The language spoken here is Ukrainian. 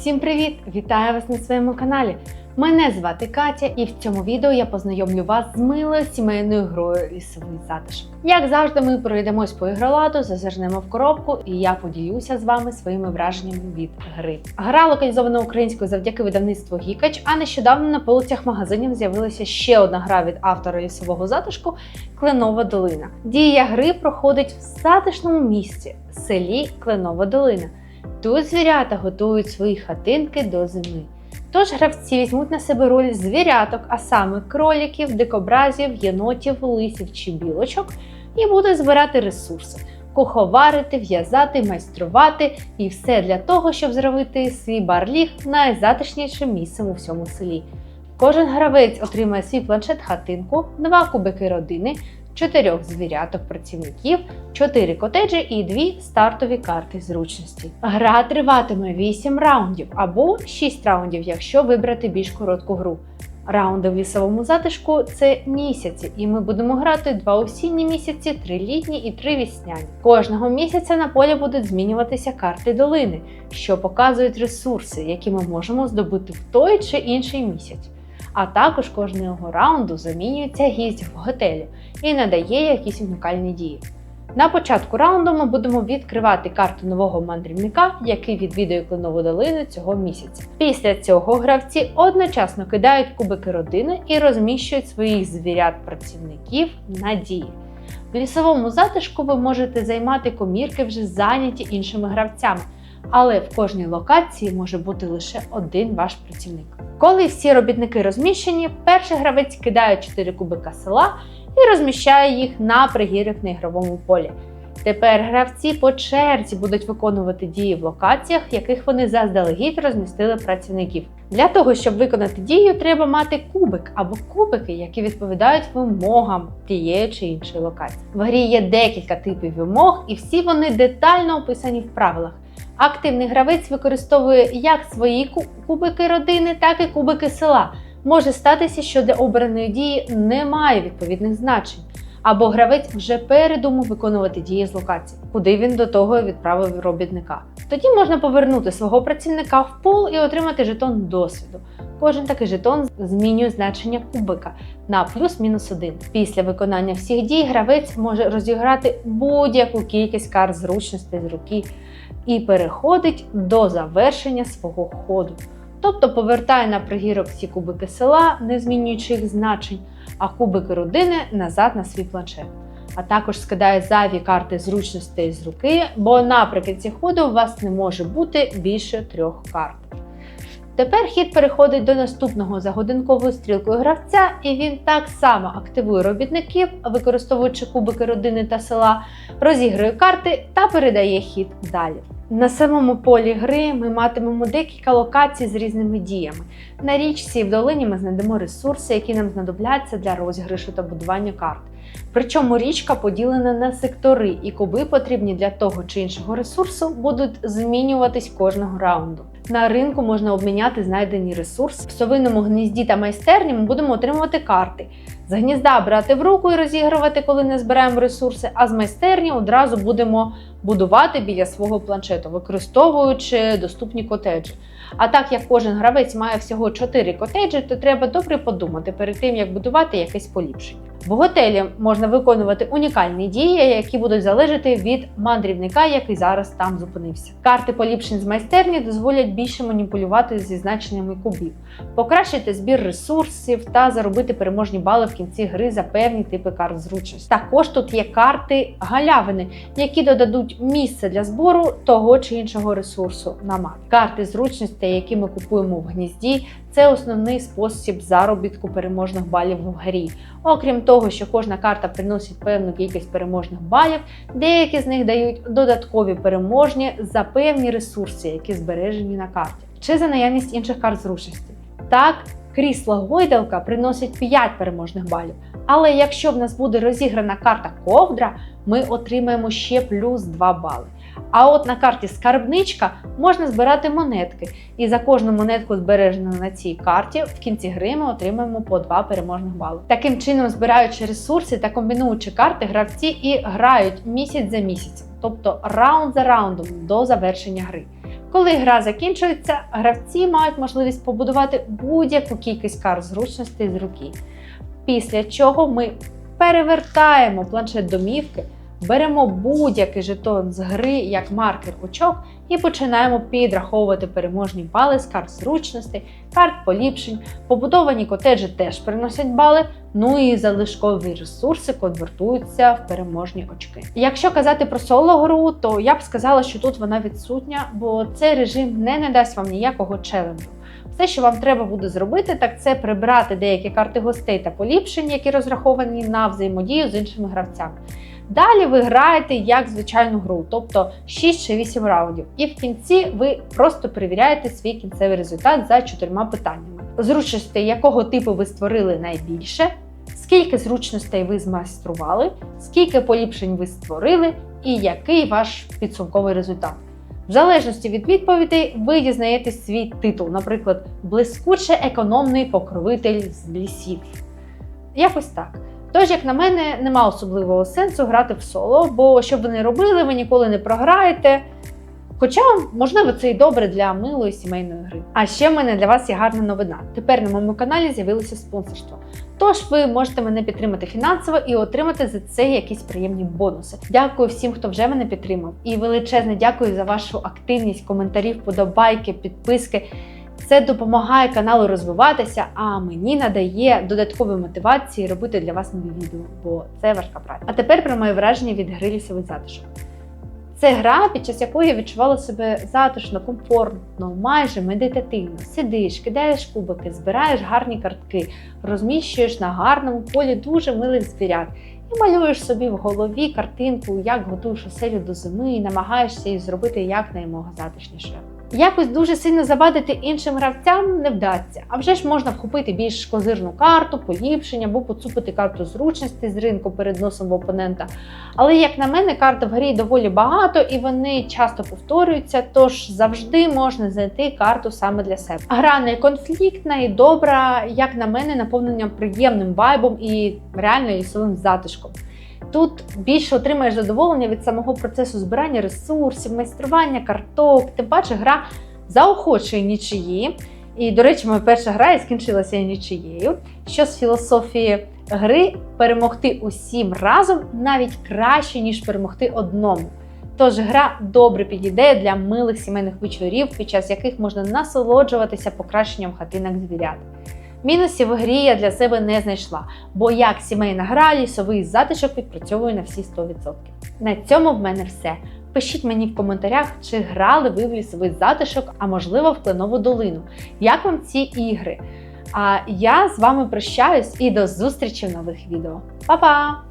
Всім привіт! Вітаю вас на своєму каналі. Мене звати Катя, і в цьому відео я познайомлю вас з милою сімейною грою лісовий затишок. Як завжди, ми пройдемось по ігроладу, зазирнемо в коробку, і я поділюся з вами своїми враженнями від гри. Гра локалізована українською завдяки видавництву Гікач, а нещодавно на полицях магазинів з'явилася ще одна гра від автора лісового затишку Кленова долина. Дія гри проходить в затишному місці селі Кленова долина. Тут звірята готують свої хатинки до зими. Тож гравці візьмуть на себе роль звіряток, а саме кроліків, дикобразів, єнотів, лисів чи білочок, і будуть збирати ресурси, куховарити, в'язати, майструвати і все для того, щоб зробити свій барліг найзатишнішим місцем у всьому селі. Кожен гравець отримає свій планшет-хатинку, два кубики родини, чотирьох звіряток працівників, чотири котеджі і дві стартові карти зручності. Гра триватиме 8 раундів або 6 раундів, якщо вибрати більш коротку гру. Раунди в лісовому затишку це місяці, і ми будемо грати два осінні місяці, три літні і три вісняні. Кожного місяця на полі будуть змінюватися карти долини, що показують ресурси, які ми можемо здобути в той чи інший місяць. А також кожного раунду замінюється гість в готелі і надає якісь унікальні дії. На початку раунду ми будемо відкривати карту нового мандрівника, який відвідує кленову долину цього місяця. Після цього гравці одночасно кидають кубики родини і розміщують своїх звірят-працівників на дії. В лісовому затишку ви можете займати комірки вже зайняті іншими гравцями, але в кожній локації може бути лише один ваш працівник. Коли всі робітники розміщені, перший гравець кидає 4 кубика села і розміщає їх на пригірок на ігровому полі. Тепер гравці по черзі будуть виконувати дії в локаціях, в яких вони заздалегідь розмістили працівників. Для того, щоб виконати дію, треба мати кубик або кубики, які відповідають вимогам тієї чи іншої локації. В грі є декілька типів вимог, і всі вони детально описані в правилах. Активний гравець використовує як свої кубики родини, так і кубики села. Може статися, що для обраної дії немає відповідних значень, або гравець вже передумав виконувати дії з локації, куди він до того відправив робітника. Тоді можна повернути свого працівника в пул і отримати жетон досвіду. Кожен такий жетон змінює значення кубика на плюс-мінус один. Після виконання всіх дій гравець може розіграти будь-яку кількість карт зручностей з руки і переходить до завершення свого ходу. Тобто повертає на пригірок всі кубики села, не змінюючи їх значень, а кубики родини назад на свій планшет. А також скидає зайві карти зручностей з руки, бо наприкінці ходу у вас не може бути більше трьох карт. Тепер хід переходить до наступного за годинковою стрілкою гравця, і він так само активує робітників, використовуючи кубики родини та села, розігрує карти та передає хід далі. На самому полі гри ми матимемо декілька локацій з різними діями. На річці і в долині ми знайдемо ресурси, які нам знадобляться для розіграшу та будування карт. Причому річка поділена на сектори, і куби потрібні для того чи іншого ресурсу будуть змінюватись кожного раунду. На ринку можна обміняти знайдені ресурси. В совиному гнізді та майстерні ми будемо отримувати карти. З гнізда брати в руку і розігрувати, коли не збираємо ресурси, а з майстерні одразу будемо будувати біля свого планшету, використовуючи доступні котеджі. А так як кожен гравець має всього 4 котеджі, то треба добре подумати перед тим, як будувати якесь поліпшення. В готелі можна виконувати унікальні дії, які будуть залежати від мандрівника, який зараз там зупинився. Карти поліпшень з майстерні дозволять більше маніпулювати зі значеннями кубів, покращити збір ресурсів та заробити переможні бали в кінці гри за певні типи карт зручності. Також тут є карти галявини, які додадуть місце для збору того чи іншого ресурсу на мапі. Карти зручностей, які ми купуємо в гнізді, це основний спосіб заробітку переможних балів в грі. Окрім того, що кожна карта приносить певну кількість переможних балів, деякі з них дають додаткові переможні за певні ресурси, які збережені на карті, чи за наявність інших карт зручності. Так, крісло гойдалка приносить 5 переможних балів. Але якщо в нас буде розіграна карта ковдра, ми отримаємо ще плюс 2 бали. А от на карті скарбничка можна збирати монетки, і за кожну монетку, збережену на цій карті, в кінці гри ми отримаємо по 2 переможних бали. Таким чином, збираючи ресурси та комбінуючи карти, гравці і грають місяць за місяцем, тобто раунд за раундом до завершення гри. Коли гра закінчується, гравці мають можливість побудувати будь-яку кількість карт зручностей з руки. Після чого ми перевертаємо планшет домівки, беремо будь-який жетон з гри як маркер очок і починаємо підраховувати переможні бали з карт зручностей, карт поліпшень. Побудовані котеджі теж приносять бали. Ну і залишкові ресурси конвертуються в переможні очки. Якщо казати про соло-гру, то я б сказала, що тут вона відсутня, бо цей режим не надасть вам ніякого челенджу. Все, що вам треба буде зробити, так це прибрати деякі карти гостей та поліпшень, які розраховані на взаємодію з іншими гравцями. Далі ви граєте як звичайну гру, тобто 6 чи 8 раундів. І в кінці ви просто перевіряєте свій кінцевий результат за чотирма питаннями: зручностей, якого типу ви створили найбільше, скільки зручностей ви змайстрували, скільки поліпшень ви створили, і який ваш підсумковий результат. В залежності від відповідей ви дізнаєтесь свій титул, наприклад, блискуче економний покровитель з лісів. Якось так. Тож, як на мене, нема особливого сенсу грати в соло, бо що б ви не робили, ви ніколи не програєте. Хоча, можливо, це і добре для милої сімейної гри. А ще в мене для вас є гарна новина. Тепер на моєму каналі з'явилося спонсорство. Тож ви можете мене підтримати фінансово і отримати за це якісь приємні бонуси. Дякую всім, хто вже мене підтримав. І величезне дякую за вашу активність, коментарів, подобайки, підписки. Це допомагає каналу розвиватися, а мені надає додаткові мотивації робити для вас нові відео, бо це важка праця. А тепер про моє враження від гри лісовий затишок. Це гра, під час якої я відчувала себе затишно, комфортно, майже медитативно. Сидиш, кидаєш кубики, збираєш гарні картки, розміщуєш на гарному полі дуже милих звірят і малюєш собі в голові картинку, як готуєш оселю до зими і намагаєшся її зробити якнаймога затишнішою. Якось дуже сильно завадити іншим гравцям не вдасться. А вже ж можна вхопити більш козирну карту, поліпшення або поцупити карту зручності з ринку перед носом в опонента. Але, як на мене, карт в грі доволі багато і вони часто повторюються, тож завжди можна знайти карту саме для себе. Гра не конфліктна і добра, як на мене, наповнена приємним вайбом і реально лісовим затишком. Тут більше отримаєш задоволення від самого процесу збирання ресурсів, майстрування карток, тим паче гра заохочує нічиї. І, до речі, моя перша гра і скінчилася нічиєю, що з філософії гри перемогти усім разом навіть краще, ніж перемогти одному. Тож гра добре підійде для милих сімейних вечорів, під час яких можна насолоджуватися покращенням хатинок звірят. Мінусів грі я для себе не знайшла, бо як сімейна гра, лісовий затишок відпрацьовує на всі 100%. На цьому в мене все. Пишіть мені в коментарях, чи грали ви в лісовий затишок, а можливо в кленову долину. Як вам ці ігри? А я з вами прощаюсь і до зустрічі в нових відео. Па-па!